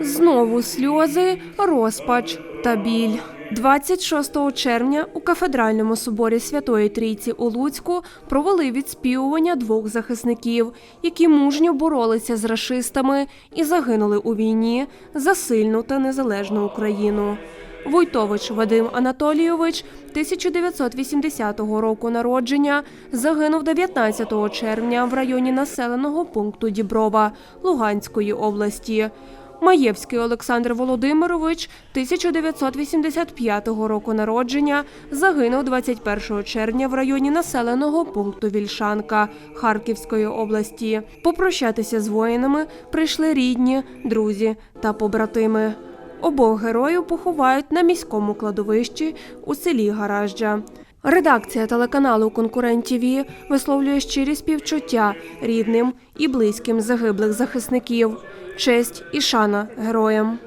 Знову сльози, розпач та біль. 26 червня у кафедральному соборі Святої Трійці у Луцьку провели відспівування двох захисників, які мужньо боролися з рашистами і загинули у війні за сильну та незалежну Україну. Войтович Вадим Анатолійович 1980 року народження загинув 19 червня в районі населеного пункту Діброва Луганської області. Маєвський Олександр Володимирович 1985 року народження загинув 21 червня в районі населеного пункту Вільшанка Харківської області. Попрощатися з воїнами прийшли рідні, друзі та побратими. Обох героїв поховають на міському кладовищі у селі Гаражджа. Редакція телеканалу Конкурент ТВ висловлює щирі співчуття рідним і близьким загиблих захисників. Честь і шана героям.